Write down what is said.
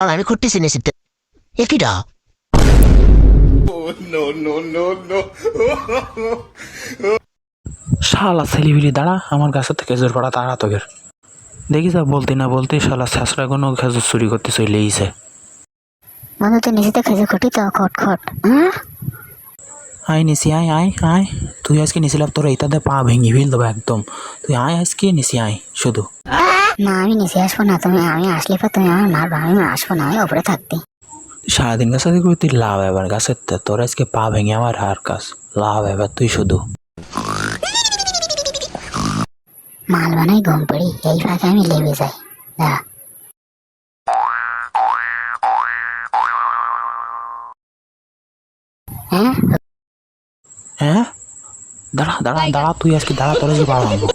আমি করতেছি না সিটে একিটা শালা ছেলিবিলি দাঁড়া। আমার গাছের থেকে খেজুর পড়া তাড়া তোকের। দেখি যা বলতে না বলতে শালা শেষরা কোনো খেজুর চুরি করতে চলে এইছে বন্ধু তুই নিচেতে খেজুর খটি তো খট খট। হ্যাঁ? আয় নিসি আয় আয় আয়। তুই আজকে নিছিলাম তোর এইটাতে পা ভেঙে ফেল দেবো একদম। তুই আয় আজকে নিসি আয় শুধু। না আমি নিচে আসব না তুমি আমি আসলে পর তুমি আমার মারবা আমি আসব না আমি ওপরে থাকতে সারাদিন গাছে দেখবি তুই লাভ এবার গাছের তোর আজকে পা ভেঙে আমার হার কাজ। লাভ এবার তুই শুধু। মাল বানাই গম পড়ি এই ফাঁকে আমি লেবে যাই। দাঁড়া। হ্যাঁ? হ্যাঁ? দাঁড়া দাঁড়া দাঁড়া তুই আজকে দাঁড়া তোর আজকে ভাঙবো।